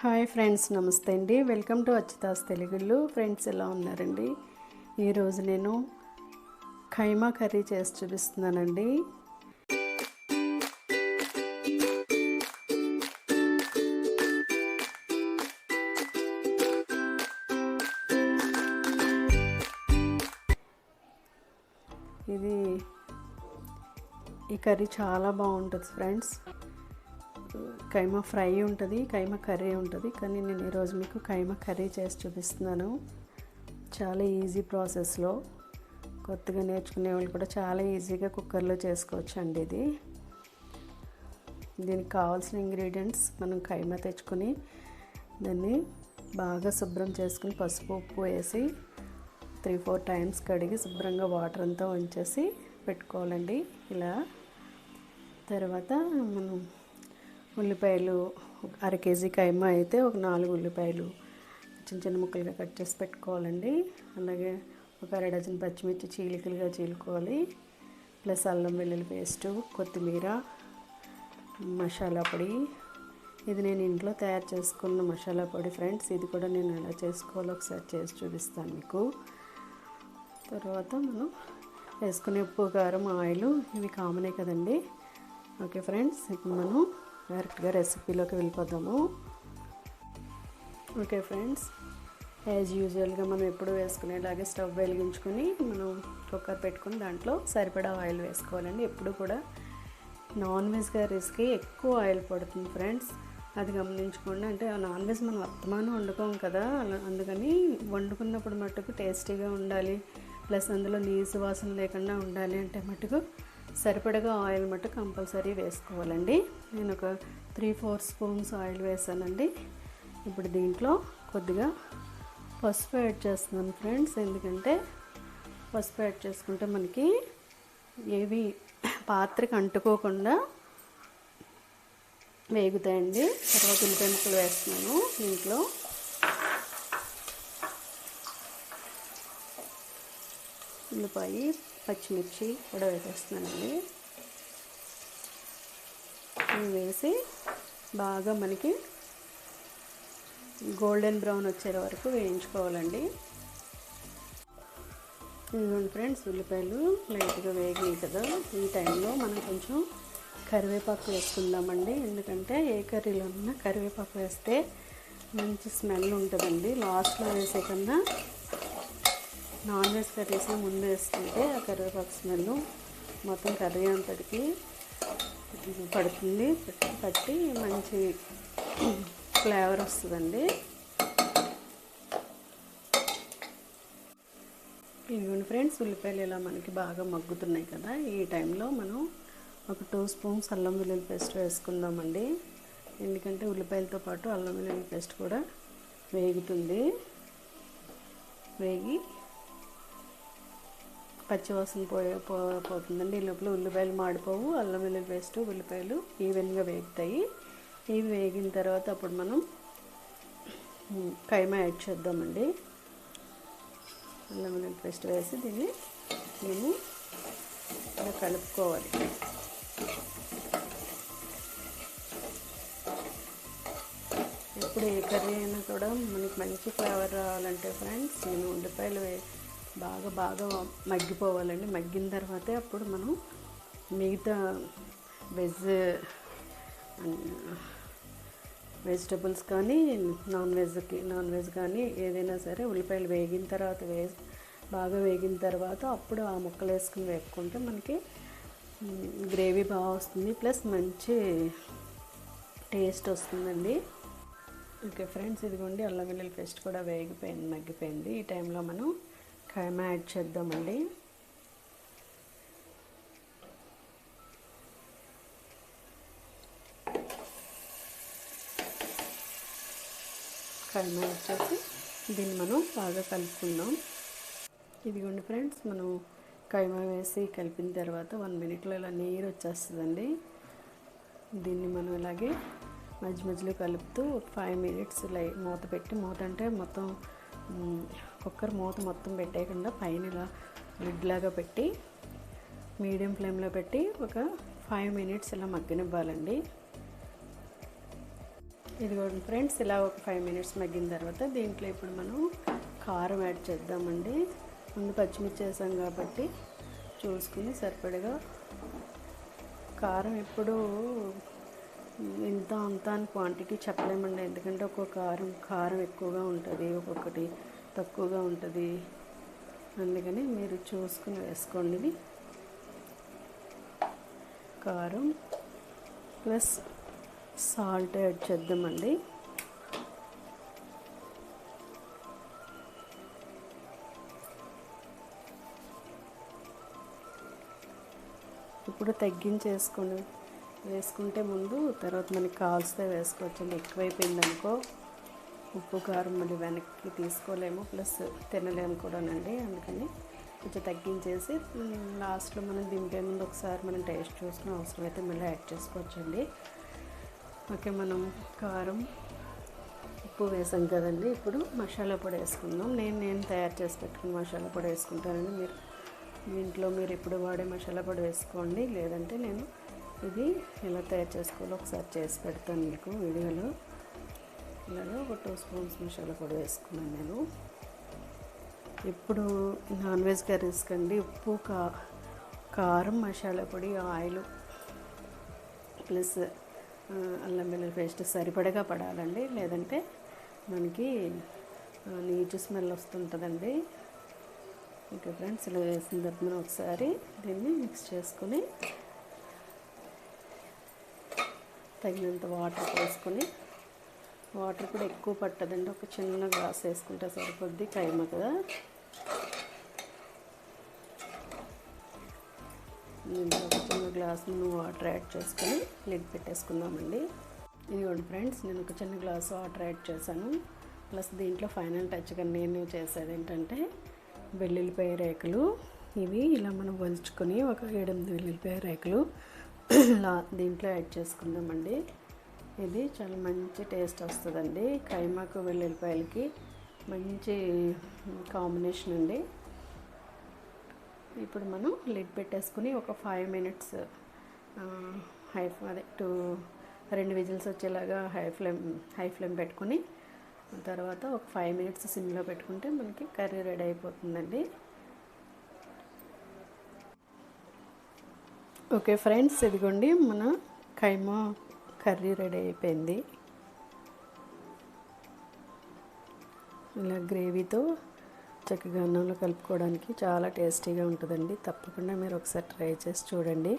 Hi friends నమస్తే అండి. Welcome to అచ్చితాస్ తెలుగుళ్ళు ఫ్రెండ్స్ ఎలా ఉన్నారండి? ఈరోజు నేను ఖైమా కర్రీ చేసి చూపిస్తున్నానండి. ఇది ఈ కర్రీ చాలా బాగుంటుంది ఫ్రెండ్స్. కైమా ఫ్రై ఉంటుంది కైమా కర్రీ ఉంటుంది. కానీ నేను ఈరోజు మీకు కైమా కర్రీ చేసి చూపిస్తున్నాను. చాలా ఈజీ ప్రాసెస్లో. కొత్తగా నేర్చుకునే వాళ్ళు కూడా చాలా ఈజీగా కుక్కర్లో చేసుకోవచ్చు అండి ఇది. దీనికి కావాల్సిన ఇంగ్రీడియంట్స్ మనం కైమా తెచ్చుకొని దాన్ని బాగా శుభ్రం చేసుకుని పసుపు ఉప్పు వేసి త్రీ ఫోర్ టైమ్స్ కడిగి శుభ్రంగా వాటర్ అంతా ఉంచేసి పెట్టుకోవాలండి ఇలా. తర్వాత మనం ఉల్లిపాయలు అర కేజీ కైమ అయితే ఒక నాలుగు ఉల్లిపాయలు చిన్న చిన్న ముక్కలుగా కట్ చేసి పెట్టుకోవాలండి. అలాగే ఒక అర డజన్ పచ్చిమిర్చి చీలికలుగా చీలుకోవాలి. ప్లస్ అల్లం వెల్లుల్లి పేస్టు కొత్తిమీర మసాలా పొడి. ఇది నేను ఇంట్లో తయారు చేసుకున్న మసాలా పొడి ఫ్రెండ్స్. ఇది కూడా నేను ఎలా చేసుకోవాలో ఒకసారి చేసి చూపిస్తాను మీకు. తర్వాత మనం వేసుకునే ఉప్పు కారం ఆయిల్ ఇవి కామనే కదండి. ఓకే ఫ్రెండ్స్ ఇప్పుడు మనం డైరెక్ట్గా రెసిపీలోకి వెళ్ళిపోదాము. ఓకే ఫ్రెండ్స్ యాజ్ యూజువల్గా మనం ఎప్పుడు వేసుకునేలాగే స్టవ్ వెలిగించుకొని మనం కుక్కర్ పెట్టుకుని దాంట్లో సరిపడా ఆయిల్ వేసుకోవాలండి. ఎప్పుడు కూడా నాన్ వెజ్ కర్రీస్కి ఎక్కువ ఆయిల్ పడుతుంది ఫ్రెండ్స్. అది గమనించుకోండి. అంటే నాన్ వెజ్ మనం వర్తమానం వండుకోం కదా అలా అందుకని వండుకున్నప్పుడు మట్టుకు టేస్టీగా ఉండాలి. ప్లస్ అందులో నీసు వాసన లేకుండా ఉండాలి అంటే మటుకు సరిపడగా ఆయిల్ మట్టు కంపల్సరీ వేసుకోవాలండి. నేను ఒక త్రీ ఫోర్ స్పూన్స్ ఆయిల్ వేసానండి. ఇప్పుడు దీంట్లో కొద్దిగా పసుపు యాడ్ చేస్తున్నాను ఫ్రెండ్స్. ఎందుకంటే పసుపు యాడ్ చేసుకుంటే మనకి ఏవి పాత్రకి అంటుకోకుండా వేగుతాయండి. తర్వాత ఉల్లిపాయ వేస్తున్నాను దీంట్లో. ఉల్లిపాయ పచ్చిమిర్చి కూడా వేసేస్తున్నానండి ఇవి వేసి బాగా మనకి గోల్డెన్ బ్రౌన్ వచ్చే వరకు వేయించుకోవాలండి. ఇదిగోండి ఫ్రెండ్స్ ఉల్లిపాయలు లైట్గా వేగినాయి కదా. ఈ టైంలో మనం కొంచెం కరివేపాకు వేసుకుందామండి. ఎందుకంటే ఏ కర్రీలో ఉన్నా కరివేపాకు వేస్తే మంచి స్మెల్ ఉంటుందండి. లాస్ట్లో వేసే కన్నా నాన్ వెజ్ కర్రీస్ ముందు వేసుకుంటే ఆ కరివేపాకు స్మెల్ మొత్తం కర్రీ అంతటికి పడుతుంది. పట్టి మంచి ఫ్లేవర్ వస్తుందండి. ఇదిగోండి ఫ్రెండ్స్ ఉల్లిపాయలు ఇలా మనకి బాగా మగ్గుతున్నాయి కదా. ఈ టైంలో మనం ఒక టూ స్పూన్స్ అల్లం వెల్లుల్లి పేస్ట్ వేసుకుందామండి. ఎందుకంటే ఉల్లిపాయలతో పాటు అల్లం వెల్లుల్లి పేస్ట్ కూడా వేగుతుంది. వేగి పచ్చివాసన పోయే పో పోతుందండి. ఈ లోపల ఉల్లిపాయలు మాడిపోవు అల్లం వెల్లుల్లి పేస్ట్ ఉల్లిపాయలు ఈవెన్గా వేగుతాయి. ఇవి వేగిన తర్వాత అప్పుడు మనం కైమా యాడ్ చేద్దామండి. అల్లం వెల్లుల్లి పేస్ట్ వేసి దీన్ని మేము ఇలా కలుపుకోవాలి. ఎప్పుడు ఏ కర్రీ అయినా కూడా మనకి మంచి ఫ్లేవర్ రావాలంటే ఫ్రెండ్స్ నేను ఉల్లిపాయలు బాగా బాగా మగ్గిపోవాలండి. మగ్గిన తర్వాతే అప్పుడు మనం మిగతా వెజ్ వెజిటబుల్స్ కానీ నాన్ వెజ్కి నాన్ వెజ్ కానీ ఏదైనా సరే ఉల్లిపాయలు వేగిన తర్వాత వే బాగా వేగిన తర్వాత అప్పుడు ఆ ముక్కలు వేసుకుని వేపుకుంటే మనకి గ్రేవీ బాగా వస్తుంది. ప్లస్ మంచి టేస్ట్ వస్తుందండి. ఓకే ఫ్రెండ్స్ ఇదిగోండి అల్లం వెల్లుల్లి పేస్ట్ కూడా వేగిపోయింది మగ్గిపోయింది. ఈ టైంలో మనం ఖైమా యాడ్ చేద్దామండి. ఖైమా యాడ్ చేసి దీన్ని మనం బాగా కలుపుకుందాం. ఇదిగోండి ఫ్రెండ్స్ మనం కైమా వేసి కలిపిన తర్వాత వన్ మినిట్లో ఇలా నీరు వచ్చేస్తుందండి. దీన్ని మనం ఇలాగే మధ్య మధ్యలో కలుపుతూ ఫైవ్ మినిట్స్ లై మూత పెట్టి మూత అంటే మొత్తం కుక్కర్ మూత మొత్తం పెట్టేయకుండా పైన ఇలా లిడ్ లాగా పెట్టి మీడియం ఫ్లేమ్లో పెట్టి ఒక ఫైవ్ మినిట్స్ ఇలా మగ్గనివ్వాలండి. ఇదిగోండి ఫ్రెండ్స్ ఇలా ఒక ఫైవ్ మినిట్స్ మగ్గిన తర్వాత దీంట్లో ఇప్పుడు మనం కారం యాడ్ చేద్దామండి. ముందు పచ్చిమిర్చి వేసాం కాబట్టి చూసుకుని సరిపడగా కారం ఎప్పుడు ఇంత అంత అని క్వాంటిటీ చెప్పలేమండి. ఎందుకంటే ఒక్కొక్క కారం కారం ఎక్కువగా ఉంటుంది ఒక్కొక్కటి. తక్కువగా ఉంటుంది. అందుకని మీరు చూసుకుని వేసుకోండి కారం ప్లస్ సాల్ట్ యాడ్ చేద్దామండి. ఇప్పుడు తగ్గించేసుకుని వేసుకుంటే ముందు తర్వాత మనకి కాల్స్తే వేసుకోవచ్చండి. ఎక్కువైపోయిందనుకో. ఉప్పు కారం మళ్ళీ వెనక్కి తీసుకోలేము. ప్లస్ తినలేము కూడానండి. అందుకని కొంచెం తగ్గించేసి లాస్ట్లో మనం దింపే ముందు ఒకసారి మనం టేస్ట్ చూసుకుని అవసరమైతే మళ్ళీ యాడ్ చేసుకోవచ్చండి. ఓకే మనం కారం ఉప్పు వేసాం కదండి. ఇప్పుడు మసాలా పొడి వేసుకుందాం. నేను నేను తయారు చేసి పెట్టుకుని మసాలా పొడి వేసుకుంటానండి. మీరు మీ ఇంట్లో మీరు ఇప్పుడు వాడే మసాలా పొడి వేసుకోండి. లేదంటే నేను ఇది ఎలా తయారు చేసుకోవాలో ఒకసారి చేసి పెడతాను మీకు వీడియోలో. ఇలాగా ఒక టూ స్పూన్స్ మసాలా పొడి వేసుకున్నాను నేను. ఇప్పుడు నాన్ వెజ్ కర్రీస్ కండి. ఉప్పు కా కారం మసాలా పొడి ఆయిల్ ప్లస్ అల్లం వెల్లుల్లి పేస్ట్ సరిపడగా పడాలండి. లేదంటే మనకి నీచు స్మెల్ వస్తుంటుందండి. ఓకే ఫ్రెండ్స్ ఇలా వేసిన తర్వాత ఒకసారి దీన్ని మిక్స్ చేసుకొని తగినంత వాటర్ వేసుకొని వాటర్ కూడా ఎక్కువ పట్టదండి. ఒక చిన్న గ్లాస్ వేసుకుంటే సరిపోద్ది. కైమ కదా. దీంట్లో ఒక చిన్న గ్లాస్ నువ్వు వాటర్ యాడ్ చేసుకొని లిడ్ పెట్టేసుకుందామండి. ఇదిగోండి ఫ్రెండ్స్ నేను ఒక చిన్న గ్లాస్ వాటర్ యాడ్ చేశాను. ప్లస్ దీంట్లో ఫైనల్ టచ్గా నేను చేసేది ఏంటంటే వెల్లుల్లిపాయ రేకులు. ఇవి ఇలా మనం వలుచుకొని ఒక ఏడెనిమిది వెల్లుల్లిపాయ రేకులు దీంట్లో యాడ్ చేసుకుందామండి. ఇది చాలా మంచి టేస్ట్ వస్తుందండి. కైమాకు వెల్లుల్లిపాయలకి మంచి కాంబినేషన్ అండి. ఇప్పుడు మనం లిడ్ పెట్టేసుకుని ఒక ఫైవ్ మినిట్స్ హై అదే టూ రెండు విజిల్స్ వచ్చేలాగా హై ఫ్లేమ్ హై ఫ్లేమ్ పెట్టుకుని తర్వాత ఒక ఫైవ్ మినిట్స్ సిమ్లో పెట్టుకుంటే మనకి కర్రీ రెడీ అయిపోతుందండి. ఓకే ఫ్రెండ్స్ ఇదిగోండి మన కైమా కర్రీ రెడీ అయిపోయింది. ఇలా గ్రేవీతో చక్కగా అన్నంలో కలుపుకోవడానికి చాలా టేస్టీగా ఉంటుందండి. తప్పకుండా మీరు ఒకసారి ట్రై చేసి చూడండి.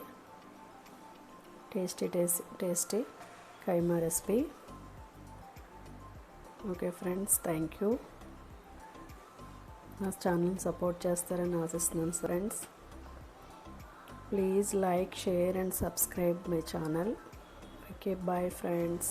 Tasty tasty tasty keema recipe. Okay friends thank you. నా ఛానల్ సపోర్ట్ చేస్తారని ఆశిస్తున్నాను friends. Please like share and subscribe my channel. Okay bye friends